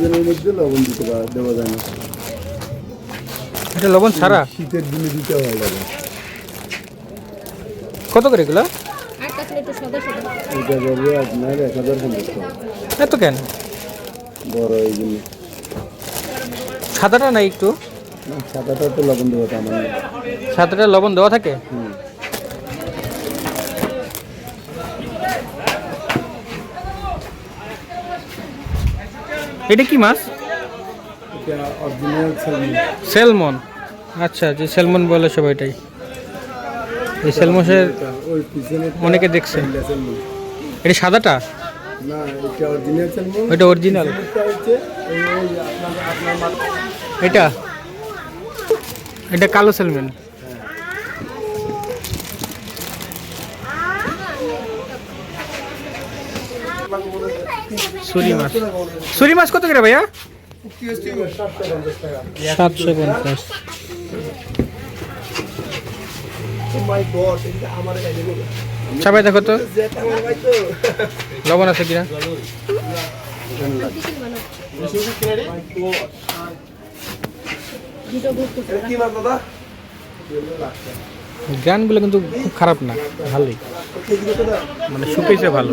সিজনের মধ্যে লবণ দিতে দেওয়া যায় না। এটা লবণ ছাড়া? শীতের দিনে দিতে হয় লবণ। কত করে এগুলো? এটা যাবে আপনার এক হাজার পঞ্চাশ টাকা। এত কেন? বড় এই জন্য। সাদাটা নাই একটু। সাদাটা তো লবণ দেওয়াটা আমার সাদাটা লবণ দেওয়া থাকে? হুম। এটা কি মাছ? সেলমন। আচ্ছা যে সেলমন বলে সবাইটাই। এই সেলমনের এটা ওই পিছনে অনেকে দেখছেন এটা সাদাটা? এটা অরিজিনাল এই এটা? এটা কালো সেলমন। সুরি মাছ। সুরি মাছ কত করে ভাইয়া? সাতশো পঞ্চাশ। সবাই দেখো তো। লবণ আছে কিনা? গানগুলো কিন্তু খুব খারাপ না ভালোই। মানে শুকিয়েছে ভালো।